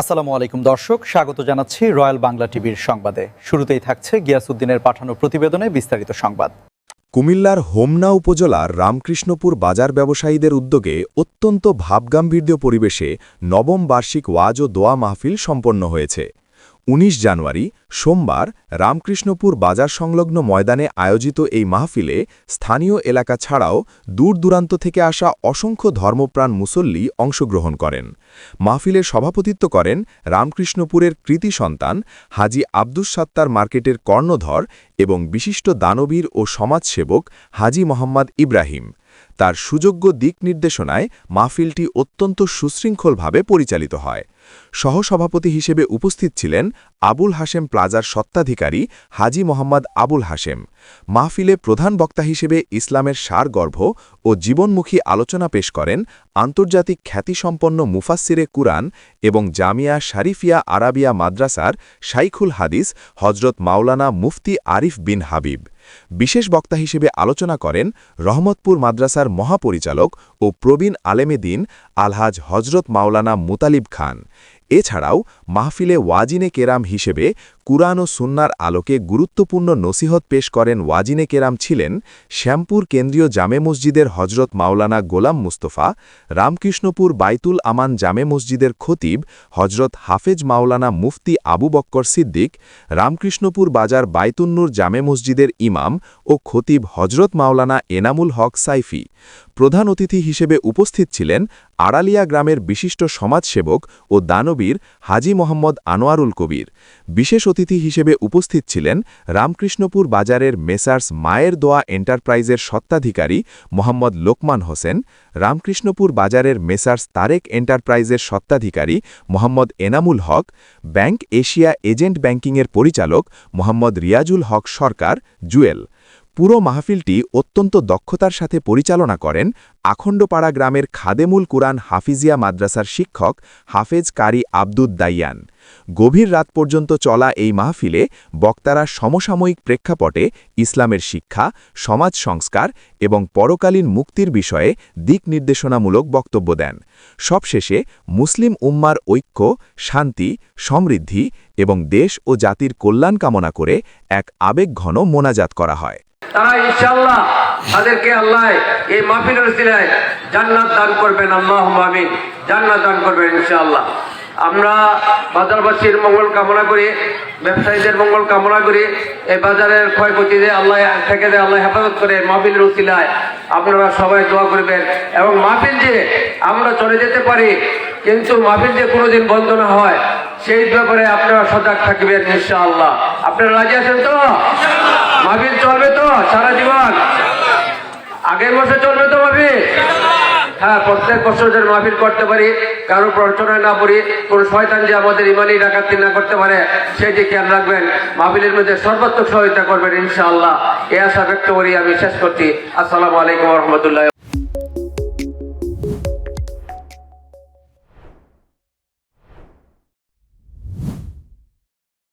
আসসালামু আলাইকুম দর্শক, স্বাগত জানাচ্ছি রয়্যাল বাংলা টিভির সংবাদে। শুরুতেই থাকছে গিয়াসউদ্দিনের পাঠানো প্রতিবেদনে বিস্তারিত সংবাদ। কুমিল্লার হোমনা উপজেলার রামকৃষ্ণপুর বাজার ব্যবসায়ীদের উদ্যোগে অত্যন্ত ভাবগাম্ভীর্য পরিবেশে নবম বার্ষিক ওয়াজ ও দোয়া মাহফিল সম্পন্ন হয়েছে। ১৯ জানুয়ারি, সোমবার, রামকৃষ্ণপুর বাজার সংলগ্ন ময়দানে আয়োজিত এই মাহফিলে স্থানীয় এলাকা ছাড়াও দূর দূরান্ত থেকে আসা অসংখ্য ধর্মপ্রাণ মুসল্লি অংশগ্রহণ করেন। মাহফিলের সভাপতিত্ব করেন রামকৃষ্ণপুরের কৃতি সন্তান হাজি আব্দুস সাত্তার মার্কেটের কর্ণধর এবং বিশিষ্ট দানবীর ও সমাজসেবক হাজি মোহাম্মদ ইব্রাহিম। তার সুযোগ্য দিক নির্দেশনায় মাহফিলটি অত্যন্ত সুশৃঙ্খলভাবে পরিচালিত হয়। সহসভাপতি হিসেবে উপস্থিত ছিলেন আবুল হাশেম প্লাজার সত্ত্বাধিকারী হাজি মোহাম্মদ আবুল হাশেম। মাহফিলে প্রধান বক্তা হিসেবে ইসলামের সারগর্ভ ও জীবনমুখী আলোচনা পেশ করেন আন্তর্জাতিক খ্যাতিসম্পন্ন মুফাসিরে কুরআন এবং জামিয়া শারিফিয়া আরাবিয়া মাদ্রাসার শাইখুল হাদিস হজরত মাওলানা মুফতি আরিফ বিন হাবিব। বিশেষ বক্তা হিসেবে আলোচনা করেন রহমতপুর মাদ্রাসার মহাপরিচালক ও প্রবীণ আলেমে দিন আলহাজ হজরত মাওলানা মুতালিব খান। এছাড়াও মাহফিলে ওয়াজিনে কেরাম হিসেবে কুরআন ও সুন্নার আলোকে গুরুত্বপূর্ণ নসিহত পেশ করেন ওয়াজিনে কেরাম ছিলেন শ্যামপুর কেন্দ্রীয় জামে মসজিদের হজরত মাওলানা গোলাম মুস্তফা, রামকৃষ্ণপুর বাইতুল আমান জামে মসজিদের খতিব হজরত হাফেজ মাওলানা মুফতি আবু বক্কর সিদ্দিক, রামকৃষ্ণপুর বাজার বাইতুন্নুর জামে মসজিদের ইমাম ও খতিব হজরত মাওলানা এনামুল হক সাইফি। প্রধান অতিথি হিসেবে উপস্থিত ছিলেন আড়ালিয়া গ্রামের বিশিষ্ট সমাজসেবক ও দানবীর হাজি মোহাম্মদ আনোয়ারুল কবির। বিশেষ অতিথি হিসেবে উপস্থিত ছিলেন রামকৃষ্ণপুর বাজারের মেসার্স মায়ের দোয়া এন্টারপ্রাইজের সত্ত্বাধিকারী মোহাম্মদ লোকমান হোসেন, রামকৃষ্ণপুর বাজারের মেসার্স তারেক এন্টারপ্রাইজের সত্ত্বাধিকারী Mohammad Enamul Haque, Bank Asia agent ব্যাংকিংয়ের পরিচালক মোহাম্মদ রিয়াজুল হক সরকার, জুয়েল। পুরো মাহফিলটি অত্যন্ত দক্ষতার সাথে পরিচালনা করেন আখণ্ডপাড়া গ্রামের খাদেমুল কুরআন হাফিজিয়া মাদ্রাসার শিক্ষক হাফেজ কারি আব্দুদ দাইয়ান। গভীর রাত পর্যন্ত চলা এই মাহফিলে বক্তারা সমসাময়িক প্রেক্ষাপটে ইসলামের শিক্ষা, সমাজ সংস্কার এবং পরকালীন মুক্তির বিষয়ে দিক নির্দেশনামূলক বক্তব্য দেন। সবশেষে মুসলিম উম্মার ঐক্য, শান্তি, সমৃদ্ধি এবং দেশ ও জাতির কল্যাণ কামনা করে এক আবেগঘন মোনাজাত করা হয়। তারা ইনশাআল্লাহ তাদেরকে আল্লাহ এই মাহফিলের জান্নাত দান করবেন আল্লাহ জান্নাত দান করবেন ইনশাআল্লাহ। আমরা বাজারবাসীর মঙ্গল কামনা করি, ব্যবসায়ীদের মঙ্গল কামনা করি। এই বাজারের ক্ষয়ক্ষতিতে আল্লাহ থেকে যে আল্লাহ হেফাজত করে মাহফিলের উসিলায় আপনারা সবাই দোয়া করবেন। এবং মাহফিল যে আমরা চলে যেতে পারি, কিন্তু মাহফিল যে কোনোদিন বন্ধ না হয়, সেই ব্যাপারে আপনারা সজাগ থাকবেন ইনশাআল্লাহ। আপনারা রাজি আছেন তো? মাহফিল চলবে তো সারা জীবন? আগের বছর চলবে তো মাহফিল? হ্যাঁ প্রত্যেক বছর যেন মাহফিল করতে পারি, কারও প্ররোচনায় না পড়ি, কোন শয়তান যে আমাদের ইমানি ডাকাতি না করতে পারে, সেই যে খেয়াল রাখবেন। মাহফিলের মধ্যে সর্বাত্মক সহায়তা করবেন, ইনশাআল্লাহ। এ আশা ব্যক্ত করি আমি শেষ করছি। আসসালামু আলাইকুম রহমতুল্লাহ